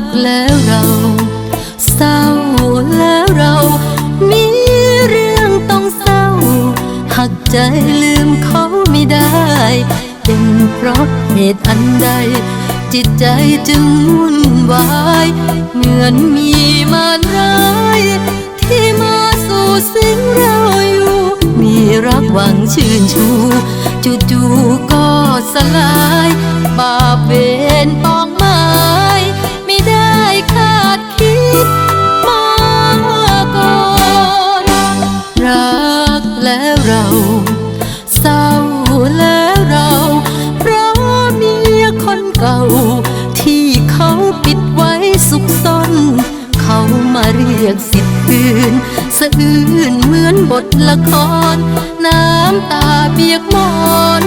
กแล้วเราเศร้าแล้วเรา มีเรื่องต้องเศร้า หักใจลืมเขาไม่ได้ เป็นเพราะเหตุอันใด จิตใจจึงวุ่นวายเหมือนมีมารร้ายที่มาสู่สิงเราอยู่ มีรักหวังชื่นชู จู่ๆก็สลาย บาปเวร เราเศร้าแล้วเราเพราะเมียคนเก่า ที่เขาปิดไว้สุขซ่อนเขามาเรียกสิทธิ์คืนสะอื้นเหมือนบทละคร น้ำตาเปียกมอน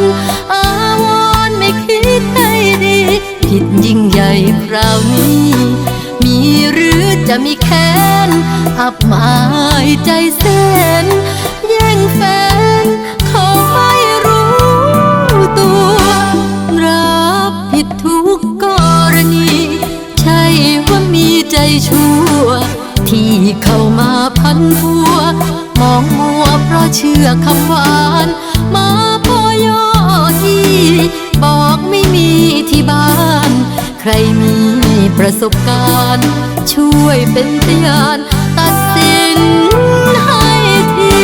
อาวรณ์ไม่คิดให้ดี ผิดยิ่งใหญ่คราวนี้ มีหรือจะมีแค้นอับหมายใจเส้น ใจชั่ว ที่เข้ามาพันพัว มองมัวเพราะเชื่อคำหวาน มาพอยอที่ บอกไม่มีที่บ้าน ใครมีประสบการณ์ ช่วยเป็นพยาน ตัดสินให้ที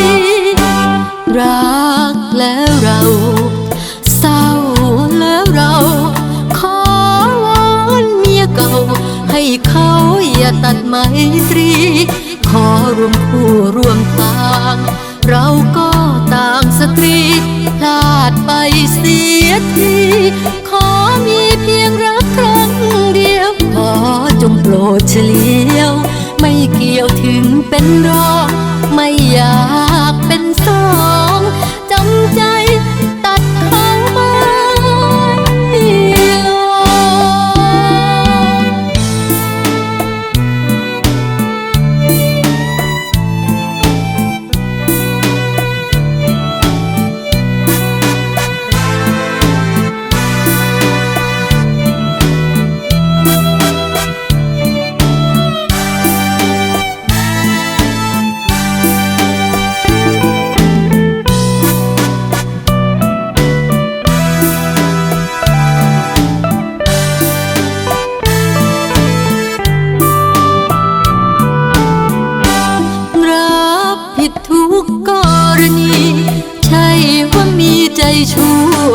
รัก อย่าตัดไมตรี ขอรวมคู่รวมทาง เราก็ต่างสตรีพลาดไปเสียที ขอมีเพียงรักครั้งเดียว ขอจงโปรดเฉลียว ไม่เกี่ยวถึงเป็นรอ รณี ใช่ว่ามีใจชั่ว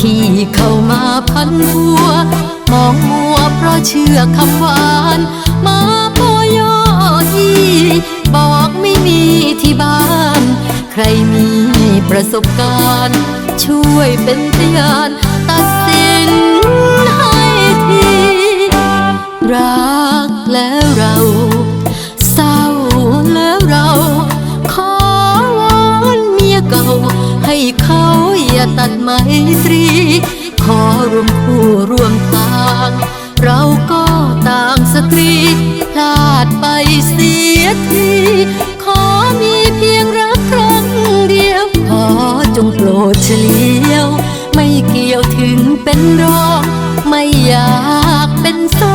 ที่เข้ามาพันหัว มองมัวเพราะเชื่อคำหวาน มาพอยอที่บอกไม่มีที่บ้าน ใครมีประสบการณ์ ช่วยเป็นพยาน ให้เขาอย่าตัดไมตรี ขอรวมคู่ร่วมทาง เราก็ต่างสตรีพลาดไปเสียที ขอมีเพียงรักครั้งเดียว ขอจงโปรดเฉลียว ไม่เกี่ยวถึงเป็นรอง ไม่อยากเป็นซ้อ